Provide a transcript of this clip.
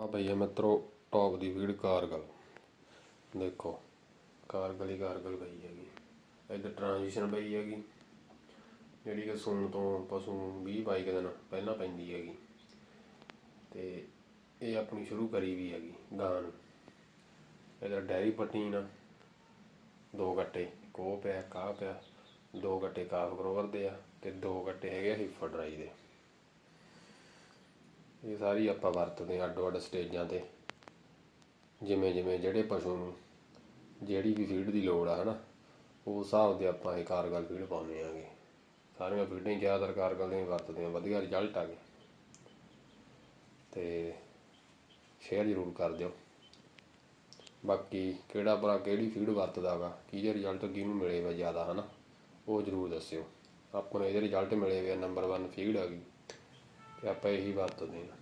ਆ ਭਈਆ ਮਿੱਤਰੋ ਟੌਪ ਦੀ ਫੀਡ ਕਾਰਗਲ। ਦੇਖੋ, ਕਾਰਗਲ ਹੀ ਕਾਰਗਲ ਪਈ ਹੈਗੀ। ਇੱਧਰ ਟ੍ਰਾਂਜੀਸ਼ਨ ਪਈ ਹੈਗੀ। ਜਿਹੜੀ ਕਿ ਸੂਣ ਤੋਂ ਪਸ਼ੂ 20 22 ਕੁ ਦਿਨ ਪਹਿਲਾਂ ਪੈਂਦੀ ਹੈਗੀ। ਤੇ ਇਹ ਆਪਣੀ ਸ਼ੁਰੂ ਕਰੀ ਵੀ ਹੈਗੀ, ਗਾਂ ਨੂੰ। ਇਹਦਾ ਡੈਰੀ ਪਟੀਨ ਦੋ ਗੱਟੇ ਕੋ ਪਿਆ, ਕਾਹ ਪਿਆ, ਦੋ ਗੱਟੇ ਕਾਫ ਗਰੋਵਰ ਦੇ ਆ ਤੇ ਦੋ ਗੱਟੇ ਹੈਗੇ ਹਿਫਰ ਡਰਾਈ ਦੇ। ਇਹ ਸਾਰੀ ਆਪਾਂ ਵਰਤਦੇ ਹਾਂ ਅੱਡੋ ਅੱਡ ਸਟੇਜਾਂ ਤੇ। ਜਿਵੇਂ ਜਿਵੇਂ ਜਿਹੜੇ ਪਸ਼ੂ ਨੂੰ ਜਿਹੜੀ ਵੀ ਫੀਡ ਦੀ ਲੋੜ ਆ, ਹਨਾ ਉਸ ਹਿਸਾਬ ਦੇ ਆਪਾਂ ਇਹ ਕਾਰਗਲ ਫੀਡ ਪਾਉਂਦੇ ਆਂਗੇ ਸਾਰੀਆਂ ਫੀਡਾਂ ਹੀ ਜ਼ਿਆਦਾਤਰ ਕਾਰਗਲ ਦੀਆਂ ਵਰਤਦੇ ਹਾਂ, ਵਧੀਆ ਰਿਜ਼ਲਟ ਆ ਗਏ। ਤੇ ਸ਼ੇਅਰ ਜ਼ਰੂਰ ਕਰ ਦਿਓ। ਬਾਕੀ ਕਿਹੜਾ ਭਰਾ ਕਿਹੜੀ ਫੀਡ ਵਰਤਦਾਗਾ ਕਿਹਦੇ ਰਿਜ਼ਲਟ ਕਿਹਨੂੰ ਮਿਲੇ ਵਾ ਜ਼ਿਆਦਾ, ਹਨਾ, ਉਹ ਜ਼ਰੂਰ ਦੱਸਿਓ। ਆਪਾਂ ਨੂੰ ਇਹਦੇ ਰਿਜ਼ਲਟ ਮਿਲੇ ਵੇ ਨੰਬਰ 1 ਫੀਡ ਆ ਗਈ। ਤੇ ਆਪਾਂ ਇਹੀ ਵਰਤਦੇ ਹਾਂ।